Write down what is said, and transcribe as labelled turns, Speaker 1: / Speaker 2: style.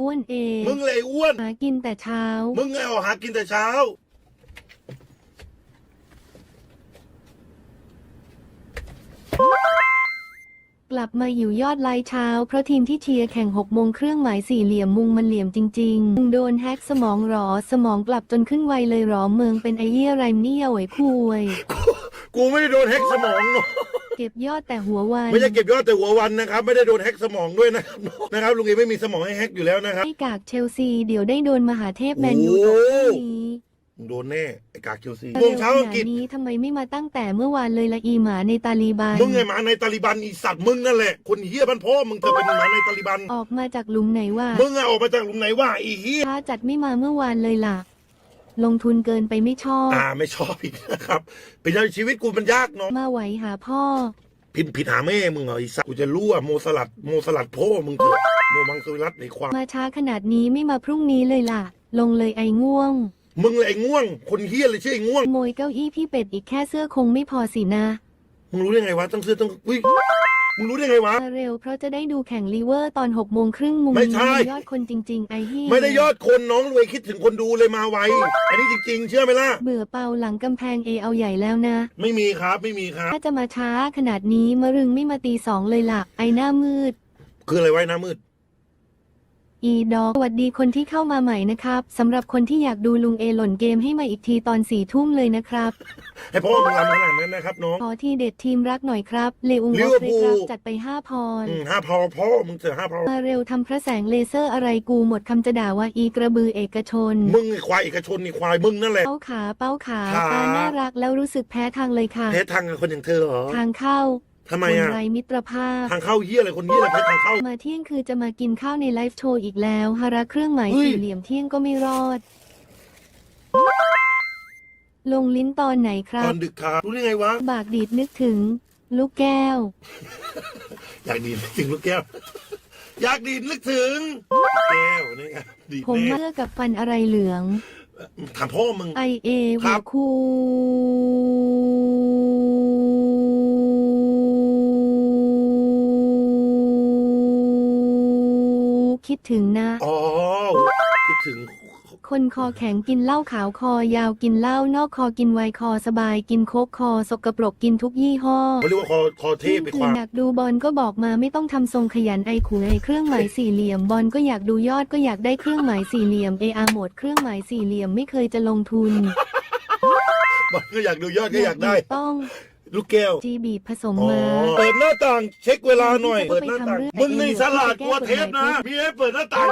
Speaker 1: อ้วนเอง
Speaker 2: มึงเลยไอ้อ้วน
Speaker 1: หากินแต่เช้า
Speaker 2: มึงไงออกหากินแต่เช้า
Speaker 1: กลับมาอยู่ยอดไลน์เช้า เพราะทีมที่เชียร์แข่ง6โมงเครื่องหมายสี่เหลี่ยมมุงมันเหลี่ยมจริงๆมึงโดนแฮกสมองหรอ สมองกลับจนขึ้นไวเลยหรอเมืองเป็นไอเยี่ยไรเนี่ยไอ้คุย
Speaker 2: กูไม่ได้โดนแฮกสมองเนอะ
Speaker 1: เก็บยอดแต่หัววัน
Speaker 2: ไม่ใช่เก็บยอดแต่หัววันนะครับ ไม่ได้โดนแฮกสมองด้วยนะครับนะครับลุงเอไม่มีสมองให้แฮกอยู่แล้วนะครับ
Speaker 1: ให้กากเชลซีเดี๋ยวได้โดนมหาเทพแมนยูต
Speaker 2: โอ้
Speaker 1: กพรุ่งนี้
Speaker 2: มึงโดนแน่ไอ้กากเคียวซี
Speaker 1: เร็
Speaker 2: โม
Speaker 1: ว
Speaker 2: ง
Speaker 1: ข
Speaker 2: เช้าอัง
Speaker 1: นาก
Speaker 2: ฤ
Speaker 1: ด
Speaker 2: ษ
Speaker 1: นี้ทำไมไม่มาตั้งแต่เมื่อวานเลยละอีหมาในตาลีบัน
Speaker 2: มึงไงหมาในตาลิบันอีสัตว์มึงนั่นแหละ คนเฮี้ยบ้านพ่อมึงเธอเป็นหมาในตาลิบัน
Speaker 1: ออกมาจากหลุมไหนวะ
Speaker 2: มึงอะออกมาจากหลุมไหนว่าอีเฮี้ย
Speaker 1: ช้าจัดไม่มาเมื่อวานเลยล่ะ ลงทุนเกินไปไม่ชอบ
Speaker 2: อ่าไม่ชอบอีกนะครับ เป็นยังชีวิตกูมันยากเนาะ
Speaker 1: มาไหวหาพ่อ
Speaker 2: พิมพ์ผิดหาแม่มึงเหรอไอีสัตว์กูจะรู้ว่าโมสลัดโมสลัดพ่อมึงเถอะโมมังสวิรัตในความ
Speaker 1: มาช้าขนาดนี้ไม่มาพรุ่งนี้เลยล่ะ ลงเลยไอ้ง่วง
Speaker 2: มึงเลยไอ้ง่วง คนเฮี้ยเลยชื่อไอ้ง่วง
Speaker 1: ขโมยเก้าอี้พี่เป็ดอีกแค่เสื้อคงไม่พอสินะ
Speaker 2: มึงรู้ได้ไงวะต้องซื้อต้องอุ้ย มึงรู้ได้ไงวะ
Speaker 1: มาเร็วเพราะจะได้ดูแข่งลีเวอร์ตอน6โมงครึ่งมุม
Speaker 2: ไม่ใช่
Speaker 1: ยอดคนจริง ๆ ไอ้เหี้ย
Speaker 2: ไม่ได้ยอดคนน้องรวยคิดถึงคนดูเลยมาไวอันนี้จริง ๆ เชื่อไหมล่ะ
Speaker 1: เบื่อเป่าหลังกำแพงเอเอาใหญ่แล้วนะ
Speaker 2: ไม่มีครับไม่มีครับ
Speaker 1: ถ้าจะมาช้าขนาดนี้มะรึงไม่มาตีสองเลยล่ะไอ้หน้ามืด
Speaker 2: คืออะไรไว้หน้ามืด
Speaker 1: อีดอกสวัสดีคนที่เข้ามาใหม่นะครับสำหรับคนที่อยากดูลุงเอหล่นเกมให้มาอีกทีตอนสี่ทุ่มเลยนะครับ
Speaker 2: ให้พ่อมึงรำขนาดนั้นนะครับน้อง
Speaker 1: ขอทีเด็ดทีมรักหน่อยครับ เลอุง
Speaker 2: ลิ
Speaker 1: โอ
Speaker 2: เวอร์
Speaker 1: เค
Speaker 2: พูล
Speaker 1: ครับจัดไปห้าพร
Speaker 2: อืมห้าพอพ่อมึงเจอห้าพอ
Speaker 1: มาเร็วทำพระแสงเลเซอร์อะไรกูหมดคำจะด่าว่าอีกระบือเอกชน
Speaker 2: มึงไอ้ควายเอกชนนี่ควายมึงนั่นแหละ
Speaker 1: เป้าขาเป้าขา
Speaker 2: ขา
Speaker 1: ตาน่ารักแล้วรู้สึกแพ้ทางเลยค่ะ
Speaker 2: แพ้ทางกับคนอย่างเธอเหรอ
Speaker 1: ทางเข้า
Speaker 2: ทำไม
Speaker 1: คน
Speaker 2: อะ
Speaker 1: ไรมิตรภาพ
Speaker 2: ทางเข้าเฮี้ยอะไรคนเฮี้ยอะไรแพ้ทางเข้า
Speaker 1: มาเที่ยงคือจะมากินข้าวในไลฟ์โชว์อีกแล้วฮาระเครื่องหมาย
Speaker 2: เฮ้ย
Speaker 1: สี่เหลี่ยมเที่ยงก็ไม่รอด ลงลิ้นตอนไหนครั
Speaker 2: ต
Speaker 1: บ
Speaker 2: อนดึกครับรู้ได้ไงวะ
Speaker 1: บากดีดนึกถึง ลูกแก้ว
Speaker 2: อยากดีดนึกถึงลูกแก้ว อยากดีดนึกถึงลูกแก้วนี่ไงดีด
Speaker 1: ผม
Speaker 2: แน่
Speaker 1: เลือกกับฟันอะไรเหลือง
Speaker 2: ถามพ่อมึง
Speaker 1: ไอเอ
Speaker 2: ครั
Speaker 1: หัว
Speaker 2: บ
Speaker 1: คู คิดถึงนะ
Speaker 2: อ๋อคิดถึง
Speaker 1: คนคอแข็งกินเหล้าขาวคอยาวกินเหล้านอกคอกินไวน์คอสบายกินโคกคอสกปรกกินทุกยี่ห้อ
Speaker 2: เขาเรียกว่าคอคอเทพไป
Speaker 1: คื
Speaker 2: ควา
Speaker 1: อ
Speaker 2: ม
Speaker 1: อยากดูบอลก็บอกมาไม่ต้องทำทรงขยันไอขุยไอเครื่องหมายสี่เหลี่ยมบอลก็อยากดูยอดก็อยากได้เครื่องหมายสี่เหลี่ยมเออาโหมดเครื่องหมายสี่เหลี่ยมไม่เคยจะลงทุน
Speaker 2: มันก็อยากดูยอดก็อยากได้
Speaker 1: ต้อง
Speaker 2: ลูกแก้ว
Speaker 1: จีบีบผสม
Speaker 2: อ๋อ
Speaker 1: มา
Speaker 2: เปิดหน้าต่างเช็คเวลาหน่อย
Speaker 1: ก็
Speaker 2: เปิด
Speaker 1: ไป
Speaker 2: หน้า
Speaker 1: ทำ
Speaker 2: ต่าง
Speaker 1: เรื่อง
Speaker 2: มึงนี่
Speaker 1: ไอ้
Speaker 2: สลัด
Speaker 1: แก้
Speaker 2: กลัว
Speaker 1: กฎหมาย
Speaker 2: เทปนะ
Speaker 1: ปุ๊บ
Speaker 2: มีให้เปิดหน้าต่าง